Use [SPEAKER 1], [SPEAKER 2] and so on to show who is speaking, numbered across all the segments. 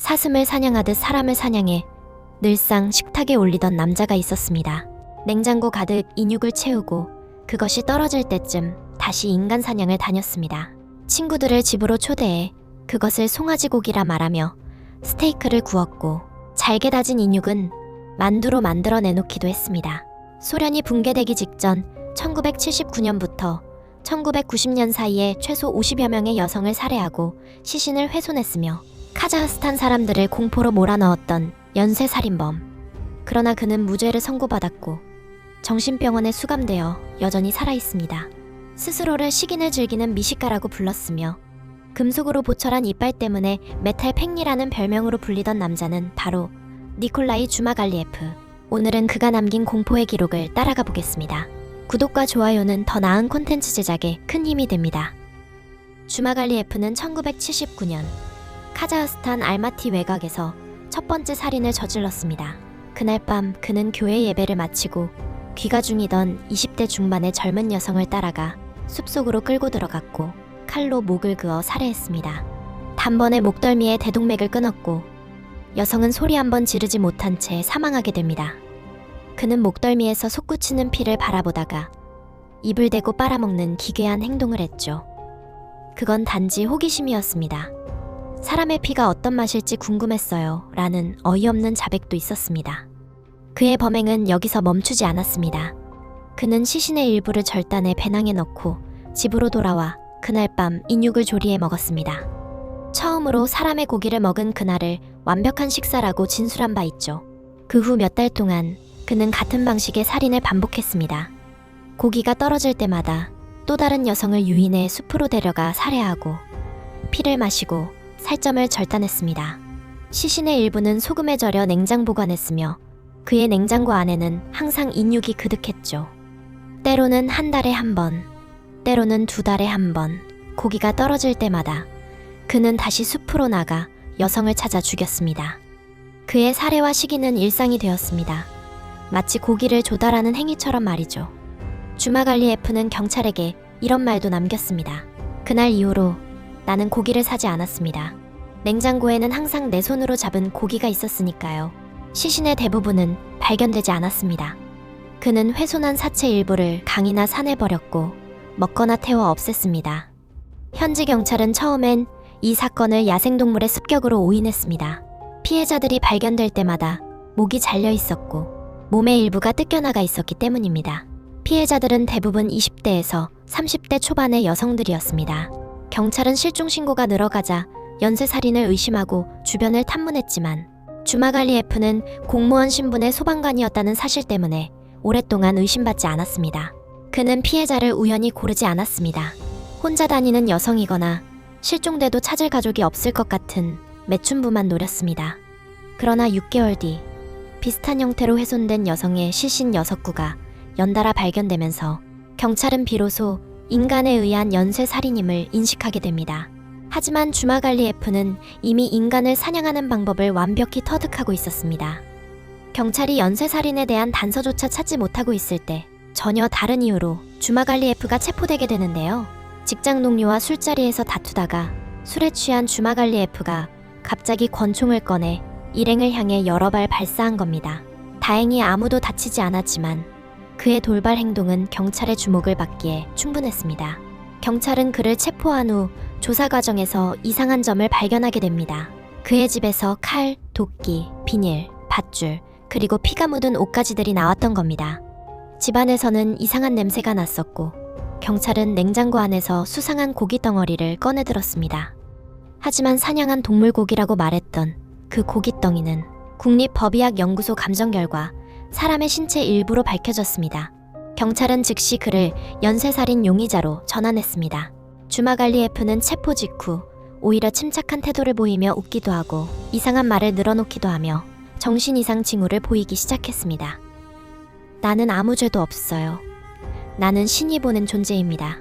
[SPEAKER 1] 사슴을 사냥하듯 사람을 사냥해 늘상 식탁에 올리던 남자가 있었습니다. 냉장고 가득 인육을 채우고 그것이 떨어질 때쯤 다시 인간 사냥을 다녔습니다. 친구들을 집으로 초대해 그것을 송아지 고기라 말하며 스테이크를 구웠고 잘게 다진 인육은 만두로 만들어 내놓기도 했습니다. 소련이 붕괴되기 직전 1979년부터 1990년 사이에 최소 50여 명의 여성을 살해하고 시신을 훼손했으며 카자흐스탄 사람들을 공포로 몰아넣었던 연쇄 살인범. 그러나 그는 무죄를 선고받았고 정신병원에 수감되어 여전히 살아 있습니다. 스스로를 식인을 즐기는 미식가라고 불렀으며 금속으로 보철한 이빨 때문에 메탈 팽리라는 별명으로 불리던 남자는 바로 니콜라이 주마갈리에프. 오늘은 그가 남긴 공포의 기록을 따라가 보겠습니다. 구독과 좋아요는 더 나은 콘텐츠 제작에 큰 힘이 됩니다. 주마갈리에프는 1979년 카자흐스탄 알마티 외곽에서 첫 번째 살인을 저질렀습니다. 그날 밤 그는 교회 예배를 마치고 귀가 중이던 20대 중반의 젊은 여성을 따라가 숲속으로 끌고 들어갔고 칼로 목을 그어 살해했습니다. 단번에 목덜미에 대동맥을 끊었고 여성은 소리 한 번 지르지 못한 채 사망하게 됩니다. 그는 목덜미에서 솟구치는 피를 바라보다가 입을 대고 빨아먹는 기괴한 행동을 했죠. 그건 단지 호기심이었습니다. 사람의 피가 어떤 맛일지 궁금했어요. 라는 어이없는 자백도 있었습니다. 그의 범행은 여기서 멈추지 않았습니다. 그는 시신의 일부를 절단해 배낭에 넣고 집으로 돌아와 그날 밤 인육을 조리해 먹었습니다. 처음으로 사람의 고기를 먹은 그날을 완벽한 식사라고 진술한 바 있죠. 그 후 몇 달 동안 그는 같은 방식의 살인을 반복했습니다. 고기가 떨어질 때마다 또 다른 여성을 유인해 숲으로 데려가 살해하고 피를 마시고 살점을 절단했습니다. 시신의 일부는 소금에 절여 냉장 보관했으며 그의 냉장고 안에는 항상 인육이 그득했죠. 때로는 한 달에 한 번, 때로는 두 달에 한 번, 고기가 떨어질 때마다 그는 다시 숲으로 나가 여성을 찾아 죽였습니다. 그의 살해와 시기는 일상이 되었습니다. 마치 고기를 조달하는 행위처럼 말이죠. 주마갈리에프는 경찰에게 이런 말도 남겼습니다. 그날 이후로 나는 고기를 사지 않았습니다. 냉장고에는 항상 내 손으로 잡은 고기가 있었으니까요. 시신의 대부분은 발견되지 않았습니다. 그는 훼손한 사체 일부를 강이나 산에 버렸고 먹거나 태워 없앴습니다. 현지 경찰은 처음엔 이 사건을 야생동물의 습격으로 오인했습니다. 피해자들이 발견될 때마다 목이 잘려 있었고 몸의 일부가 뜯겨나가 있었기 때문입니다. 피해자들은 대부분 20대에서 30대 초반의 여성들이었습니다. 경찰은 실종 신고가 늘어가자 연쇄살인을 의심하고 주변을 탐문했지만 주마갈리에프는 공무원 신분의 소방관이었다는 사실 때문에 오랫동안 의심받지 않았습니다. 그는 피해자를 우연히 고르지 않았습니다. 혼자 다니는 여성이거나 실종돼도 찾을 가족이 없을 것 같은 매춘부만 노렸습니다. 그러나 6개월 뒤 비슷한 형태로 훼손된 여성의 시신 6구가 연달아 발견되면서 경찰은 비로소 인간에 의한 연쇄 살인임을 인식하게 됩니다. 하지만 주마갈리에프는 이미 인간을 사냥하는 방법을 완벽히 터득하고 있었습니다. 경찰이 연쇄 살인에 대한 단서조차 찾지 못하고 있을 때 전혀 다른 이유로 주마갈리에프가 체포되게 되는데요. 직장 동료와 술자리에서 다투다가 술에 취한 주마갈리에프가 갑자기 권총을 꺼내 일행을 향해 여러 발 발사한 겁니다. 다행히 아무도 다치지 않았지만 그의 돌발 행동은 경찰의 주목을 받기에 충분했습니다. 경찰은 그를 체포한 후 조사 과정에서 이상한 점을 발견하게 됩니다. 그의 집에서 칼, 도끼, 비닐, 밧줄, 그리고 피가 묻은 옷가지들이 나왔던 겁니다. 집안에서는 이상한 냄새가 났었고 경찰은 냉장고 안에서 수상한 고기 덩어리를 꺼내 들었습니다. 하지만 사냥한 동물 고기라고 말했던 그 고기 덩이는 국립법의학연구소 감정 결과 사람의 신체 일부로 밝혀졌습니다. 경찰은 즉시 그를 연쇄살인 용의자로 전환했습니다. 주마갈리에프는 체포 직후 오히려 침착한 태도를 보이며 웃기도 하고 이상한 말을 늘어놓기도 하며 정신 이상 징후를 보이기 시작했습니다. 나는 아무 죄도 없어요. 나는 신이 보낸 존재입니다.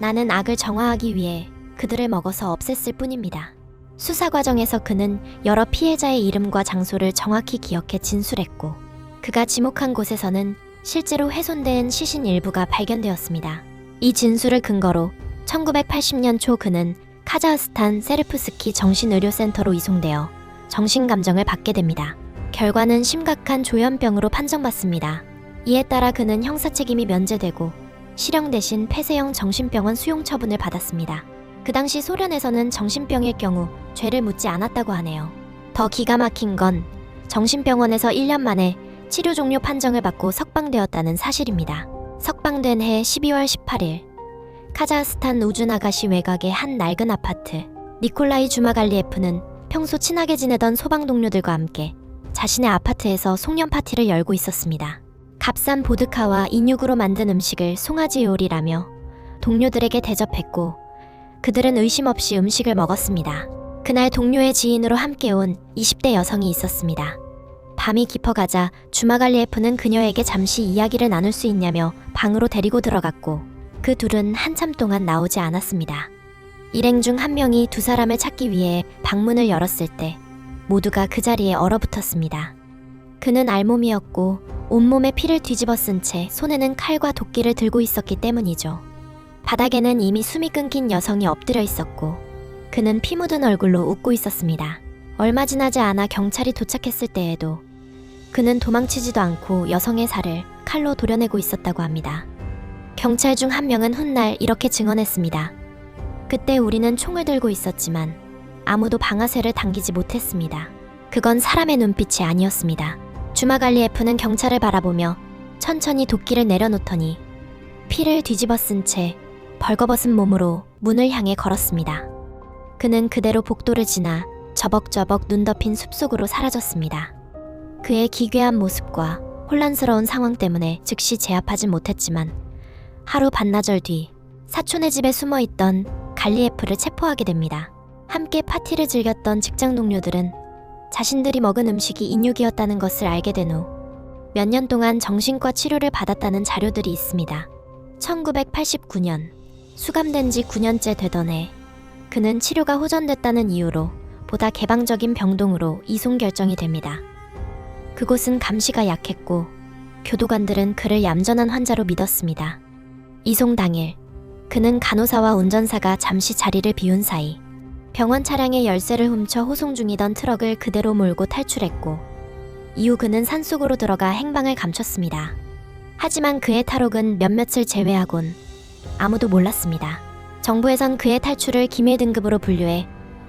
[SPEAKER 1] 나는 악을 정화하기 위해 그들을 먹어서 없앴을 뿐입니다. 수사 과정에서 그는 여러 피해자의 이름과 장소를 정확히 기억해 진술했고, 그가 지목한 곳에서는 실제로 훼손된 시신 일부가 발견되었습니다. 이 진술을 근거로 1980년 초 그는 카자흐스탄 세르프스키 정신의료센터로 이송되어 정신감정을 받게 됩니다. 결과는 심각한 조현병으로 판정받습니다. 이에 따라 그는 형사 책임이 면제되고 실형 대신 폐쇄형 정신병원 수용 처분을 받았습니다. 그 당시 소련에서는 정신병일 경우 죄를 묻지 않았다고 하네요. 더 기가 막힌 건 정신병원에서 1년 만에 치료 종료 판정을 받고 석방되었다는 사실입니다. 석방된 해 12월 18일 카자흐스탄 우주나가시 외곽의 한 낡은 아파트 니콜라이 주마갈리에프는 평소 친하게 지내던 소방 동료들과 함께 자신의 아파트에서 송년 파티를 열고 있었습니다. 값싼 보드카와 인육으로 만든 음식을 송아지 요리라며 동료들에게 대접했고 그들은 의심 없이 음식을 먹었습니다. 그날 동료의 지인으로 함께 온 20대 여성이 있었습니다. 밤이 깊어가자 주마갈리에프는 그녀에게 잠시 이야기를 나눌 수 있냐며 방으로 데리고 들어갔고 그 둘은 한참 동안 나오지 않았습니다. 일행 중 한 명이 두 사람을 찾기 위해 방문을 열었을 때 모두가 그 자리에 얼어붙었습니다. 그는 알몸이었고 온몸에 피를 뒤집어 쓴 채 손에는 칼과 도끼를 들고 있었기 때문이죠. 바닥에는 이미 숨이 끊긴 여성이 엎드려 있었고 그는 피 묻은 얼굴로 웃고 있었습니다. 얼마 지나지 않아 경찰이 도착했을 때에도 그는 도망치지도 않고 여성의 살을 칼로 도려내고 있었다고 합니다. 경찰 중 한 명은 훗날 이렇게 증언했습니다. 그때 우리는 총을 들고 있었지만 아무도 방아쇠를 당기지 못했습니다. 그건 사람의 눈빛이 아니었습니다. 주마갈리에프는 경찰을 바라보며 천천히 도끼를 내려놓더니 피를 뒤집어 쓴 채 벌거벗은 몸으로 문을 향해 걸었습니다. 그는 그대로 복도를 지나 저벅저벅 눈 덮인 숲속으로 사라졌습니다. 그의 기괴한 모습과 혼란스러운 상황 때문에 즉시 제압하진 못했지만 하루 반나절 뒤 사촌의 집에 숨어 있던 갈리에프를 체포하게 됩니다. 함께 파티를 즐겼던 직장 동료들은 자신들이 먹은 음식이 인육이었다는 것을 알게 된 후 몇 년 동안 정신과 치료를 받았다는 자료들이 있습니다. 1989년 수감된 지 9년째 되던 해 그는 치료가 호전됐다는 이유로 보다 개방적인 병동으로 이송 결정이 됩니다. 그곳은 감시가 약했고 교도관들은 그를 얌전한 환자로 믿었습니다. 이송 당일 그는 간호사와 운전사가 잠시 자리를 비운 사이 병원 차량의 열쇠를 훔쳐 호송 중이던 트럭을 그대로 몰고 탈출했고 이후 그는 산속으로 들어가 행방을 감췄습니다. 하지만 그의 탈옥은 몇몇을 제외하곤 아무도 몰랐습니다. 정부에선 그의 탈출을 기밀 등급으로 분류해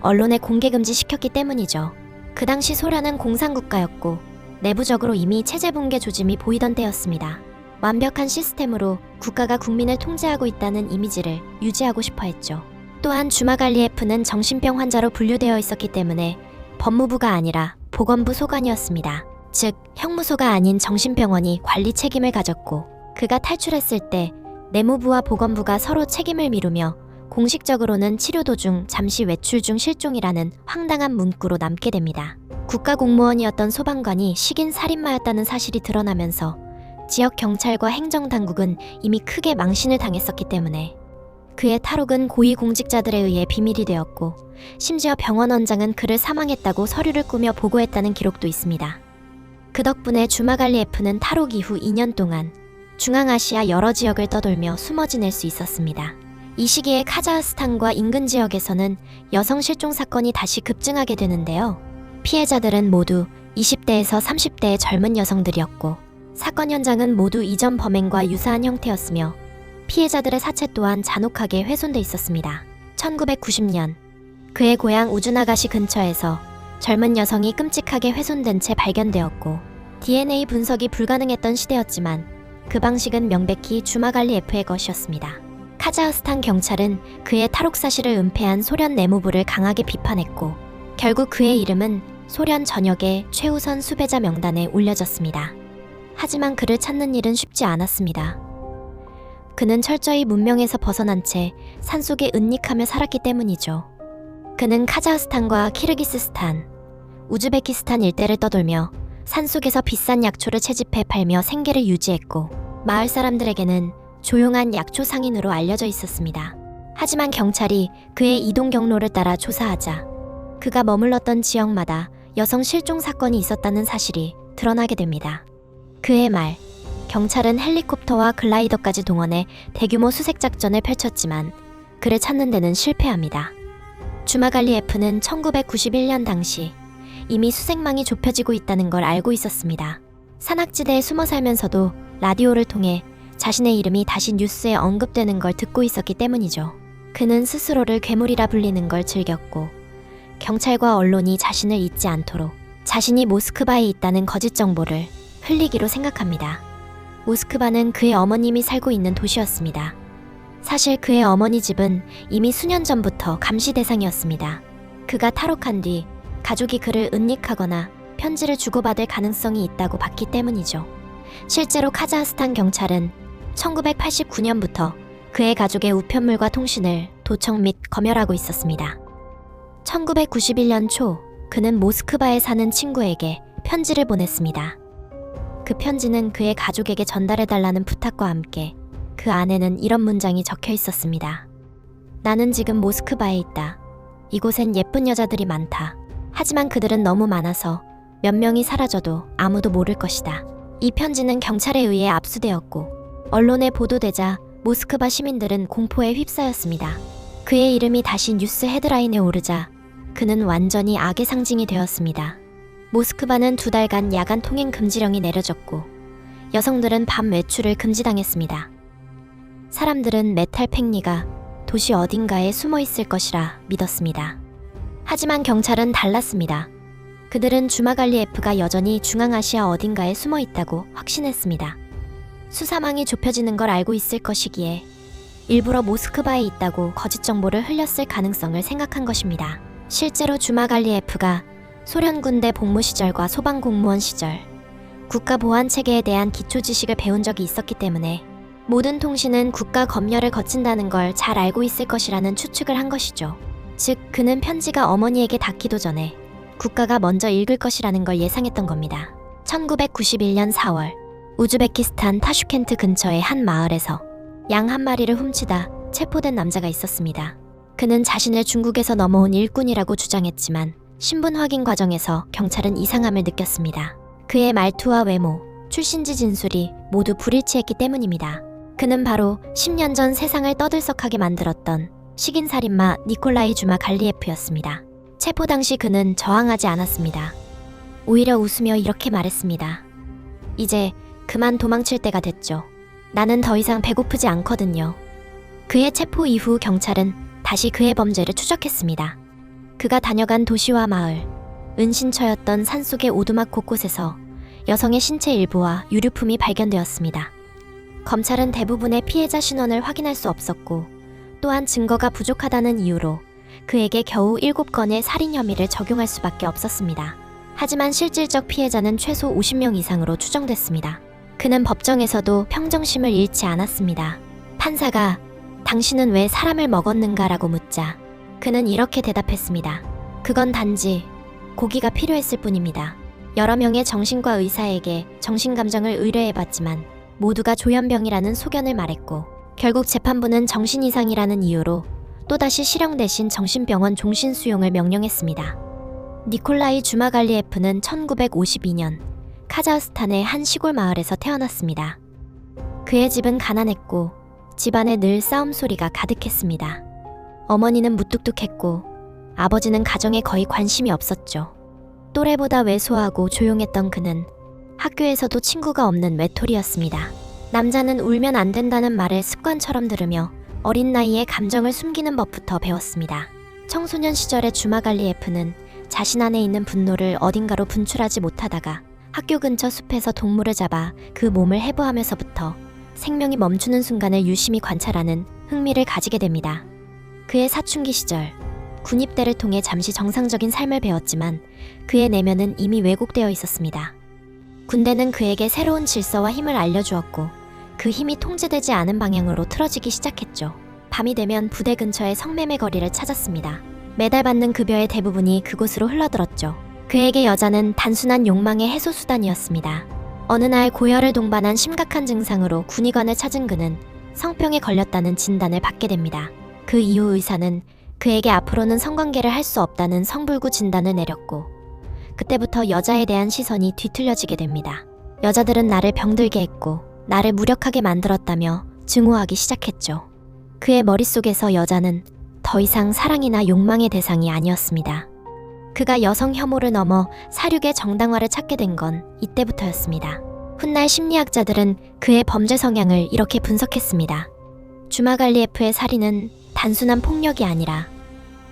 [SPEAKER 1] 언론에 공개 금지시켰기 때문이죠. 그 당시 소련은 공산국가였고 내부적으로 이미 체제 붕괴 조짐이 보이던 때였습니다. 완벽한 시스템으로 국가가 국민을 통제하고 있다는 이미지를 유지하고 싶어 했죠. 또한 주마갈리에프는 정신병 환자로 분류되어 있었기 때문에 법무부가 아니라 보건부 소관이었습니다. 즉, 형무소가 아닌 정신병원이 관리 책임을 가졌고, 그가 탈출했을 때 내무부와 보건부가 서로 책임을 미루며 공식적으로는 치료 도중 잠시 외출 중 실종이라는 황당한 문구로 남게 됩니다. 국가 공무원이었던 소방관이 식인 살인마였다는 사실이 드러나면서 지역 경찰과 행정당국은 이미 크게 망신을 당했었기 때문에 그의 탈옥은 고위 공직자들에 의해 비밀이 되었고 심지어 병원 원장은 그를 사망했다고 서류를 꾸며 보고했다는 기록도 있습니다. 그 덕분에 주마갈리에프는 탈옥 이후 2년 동안 중앙아시아 여러 지역을 떠돌며 숨어 지낼 수 있었습니다. 이 시기에 카자흐스탄과 인근 지역에서는 여성 실종 사건이 다시 급증하게 되는데요. 피해자들은 모두 20대에서 30대의 젊은 여성들이었고 사건 현장은 모두 이전 범행과 유사한 형태였으며 피해자들의 사체 또한 잔혹하게 훼손돼 있었습니다. 1990년 그의 고향 우주나가시 근처에서 젊은 여성이 끔찍하게 훼손된 채 발견되었고 DNA 분석이 불가능했던 시대였지만 그 방식은 명백히 주마갈리 F의 것이었습니다. 카자흐스탄 경찰은 그의 탈옥 사실을 은폐한 소련 내무부를 강하게 비판했고 결국 그의 이름은 소련 전역의 최우선 수배자 명단에 올려졌습니다. 하지만 그를 찾는 일은 쉽지 않았습니다. 그는 철저히 문명에서 벗어난 채 산속에 은닉하며 살았기 때문이죠. 그는 카자흐스탄과 키르기스스탄, 우즈베키스탄 일대를 떠돌며 산속에서 비싼 약초를 채집해 팔며 생계를 유지했고 마을 사람들에게는 조용한 약초 상인으로 알려져 있었습니다. 하지만 경찰이 그의 이동 경로를 따라 조사하자 그가 머물렀던 지역마다 여성 실종 사건이 있었다는 사실이 드러나게 됩니다. 그의 말, 경찰은 헬리콥터와 글라이더까지 동원해 대규모 수색 작전을 펼쳤지만 그를 찾는 데는 실패합니다. 주마갈리 F는 1991년 당시 이미 수색망이 좁혀지고 있다는 걸 알고 있었습니다. 산악지대에 숨어 살면서도 라디오를 통해 자신의 이름이 다시 뉴스에 언급되는 걸 듣고 있었기 때문이죠. 그는 스스로를 괴물이라 불리는 걸 즐겼고 경찰과 언론이 자신을 잊지 않도록 자신이 모스크바에 있다는 거짓 정보를 흘리기로 생각합니다. 모스크바는 그의 어머님이 살고 있는 도시였습니다. 사실 그의 어머니 집은 이미 수년 전부터 감시 대상이었습니다. 그가 탈옥한 뒤 가족이 그를 은닉하거나 편지를 주고받을 가능성이 있다고 봤기 때문이죠. 실제로 카자흐스탄 경찰은 1989년부터 그의 가족의 우편물과 통신을 도청 및 검열하고 있었습니다. 1991년 초 그는 모스크바에 사는 친구에게 편지를 보냈습니다. 그 편지는 그의 가족에게 전달해달라는 부탁과 함께 그 안에는 이런 문장이 적혀 있었습니다. 나는 지금 모스크바에 있다. 이곳엔 예쁜 여자들이 많다. 하지만 그들은 너무 많아서 몇 명이 사라져도 아무도 모를 것이다. 이 편지는 경찰에 의해 압수되었고 언론에 보도되자 모스크바 시민들은 공포에 휩싸였습니다. 그의 이름이 다시 뉴스 헤드라인에 오르자 그는 완전히 악의 상징이 되었습니다. 모스크바는 두 달간 야간 통행 금지령이 내려졌고 여성들은 밤 외출을 금지당했습니다. 사람들은 메탈 팽리가 도시 어딘가에 숨어 있을 것이라 믿었습니다. 하지만 경찰은 달랐습니다. 그들은 주마갈리에프가 여전히 중앙아시아 어딘가에 숨어 있다고 확신했습니다. 수사망이 좁혀지는 걸 알고 있을 것이기에 일부러 모스크바에 있다고 거짓 정보를 흘렸을 가능성을 생각한 것입니다. 실제로 주마갈리에프가 소련 군대 복무 시절과 소방 공무원 시절 국가 보안 체계에 대한 기초 지식을 배운 적이 있었기 때문에 모든 통신은 국가 검열을 거친다는 걸 잘 알고 있을 것이라는 추측을 한 것이죠. 즉, 그는 편지가 어머니에게 닿기도 전에 국가가 먼저 읽을 것이라는 걸 예상했던 겁니다. 1991년 4월, 우즈베키스탄 타슈켄트 근처의 한 마을에서 양 한 마리를 훔치다 체포된 남자가 있었습니다. 그는 자신을 중국에서 넘어온 일꾼이라고 주장했지만 신분 확인 과정에서 경찰은 이상함을 느꼈습니다. 그의 말투와 외모, 출신지 진술이 모두 불일치했기 때문입니다. 그는 바로 10년 전 세상을 떠들썩하게 만들었던 식인살인마 니콜라이 주마 갈리에프였습니다. 체포 당시 그는 저항하지 않았습니다. 오히려 웃으며 이렇게 말했습니다. 이제 그만 도망칠 때가 됐죠. 나는 더 이상 배고프지 않거든요. 그의 체포 이후 경찰은 다시 그의 범죄를 추적했습니다. 그가 다녀간 도시와 마을, 은신처였던 산속의 오두막 곳곳에서 여성의 신체 일부와 유류품이 발견되었습니다. 검찰은 대부분의 피해자 신원을 확인할 수 없었고 또한 증거가 부족하다는 이유로 그에게 겨우 7건의 살인 혐의를 적용할 수밖에 없었습니다. 하지만 실질적 피해자는 최소 50명 이상으로 추정됐습니다. 그는 법정에서도 평정심을 잃지 않았습니다. 판사가 당신은 왜 사람을 먹었는가라고 묻자 그는 이렇게 대답했습니다. 그건 단지 고기가 필요했을 뿐입니다. 여러 명의 정신과 의사에게 정신감정을 의뢰해봤지만 모두가 조현병이라는 소견을 말했고 결국 재판부는 정신 이상이라는 이유로 또다시 실형 대신 정신병원 종신 수용을 명령했습니다. 니콜라이 주마갈리에프는 1952년 카자흐스탄의 한 시골 마을에서 태어났습니다. 그의 집은 가난했고 집안에 늘 싸움 소리가 가득했습니다. 어머니는 무뚝뚝했고 아버지는 가정에 거의 관심이 없었죠. 또래보다 왜소하고 조용했던 그는 학교에서도 친구가 없는 외톨이였습니다. 남자는 울면 안 된다는 말을 습관처럼 들으며 어린 나이에 감정을 숨기는 법부터 배웠습니다. 청소년 시절의 주마갈리에프는 자신 안에 있는 분노를 어딘가로 분출하지 못하다가 학교 근처 숲에서 동물을 잡아 그 몸을 해부하면서부터 생명이 멈추는 순간을 유심히 관찰하는 흥미를 가지게 됩니다. 그의 사춘기 시절 군입대를 통해 잠시 정상적인 삶을 배웠지만 그의 내면은 이미 왜곡되어 있었습니다. 군대는 그에게 새로운 질서와 힘을 알려주었고 그 힘이 통제되지 않은 방향으로 틀어지기 시작했죠. 밤이 되면 부대 근처의 성매매 거리를 찾았습니다. 매달 받는 급여의 대부분이 그곳으로 흘러들었죠. 그에게 여자는 단순한 욕망의 해소 수단이었습니다. 어느 날 고열을 동반한 심각한 증상으로 군의관을 찾은 그는 성병에 걸렸다는 진단을 받게 됩니다. 그 이후 의사는 그에게 앞으로는 성관계를 할 수 없다는 성불구 진단을 내렸고 그때부터 여자에 대한 시선이 뒤틀려지게 됩니다. 여자들은 나를 병들게 했고 나를 무력하게 만들었다며 증오하기 시작했죠. 그의 머릿속에서 여자는 더 이상 사랑이나 욕망의 대상이 아니었습니다. 그가 여성 혐오를 넘어 사륙의 정당화를 찾게 된 건 이때부터였습니다. 훗날 심리학자들은 그의 범죄 성향을 이렇게 분석했습니다. 주마갈리에프의 살인은 단순한 폭력이 아니라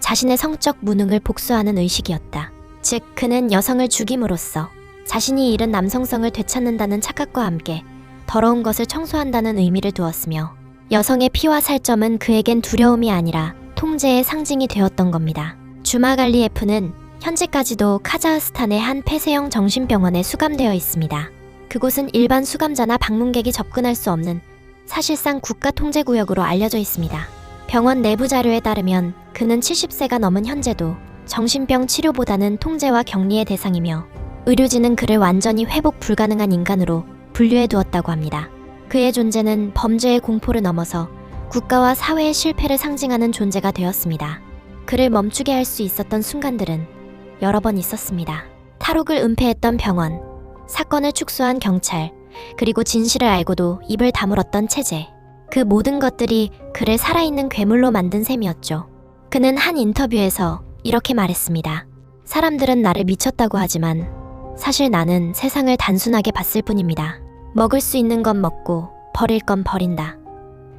[SPEAKER 1] 자신의 성적 무능을 복수하는 의식이었다. 즉, 그는 여성을 죽임으로써 자신이 잃은 남성성을 되찾는다는 착각과 함께 더러운 것을 청소한다는 의미를 두었으며 여성의 피와 살점은 그에겐 두려움이 아니라 통제의 상징이 되었던 겁니다. 주마갈리에프는 현재까지도 카자흐스탄의 한 폐쇄형 정신병원에 수감되어 있습니다. 그곳은 일반 수감자나 방문객이 접근할 수 없는 사실상 국가 통제 구역으로 알려져 있습니다. 병원 내부 자료에 따르면 그는 70세가 넘은 현재도 정신병 치료보다는 통제와 격리의 대상이며 의료진은 그를 완전히 회복 불가능한 인간으로 분류해 두었다고 합니다. 그의 존재는 범죄의 공포를 넘어서 국가와 사회의 실패를 상징하는 존재가 되었습니다. 그를 멈추게 할 수 있었던 순간들은 여러 번 있었습니다. 탈옥을 은폐했던 병원, 사건을 축소한 경찰, 그리고 진실을 알고도 입을 다물었던 체제. 그 모든 것들이 그를 살아있는 괴물로 만든 셈이었죠. 그는 한 인터뷰에서 이렇게 말했습니다. 사람들은 나를 미쳤다고 하지만 사실 나는 세상을 단순하게 봤을 뿐입니다. 먹을 수 있는 건 먹고 버릴 건 버린다.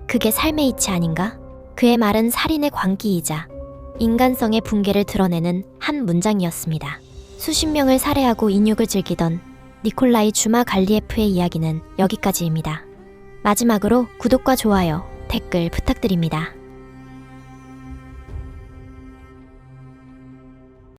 [SPEAKER 1] 그게 삶의 이치 아닌가? 그의 말은 살인의 광기이자 인간성의 붕괴를 드러내는 한 문장이었습니다. 수십 명을 살해하고 인육을 즐기던 니콜라이 주마 갈리에프의 이야기는 여기까지입니다. 마지막으로 구독과 좋아요, 댓글 부탁드립니다.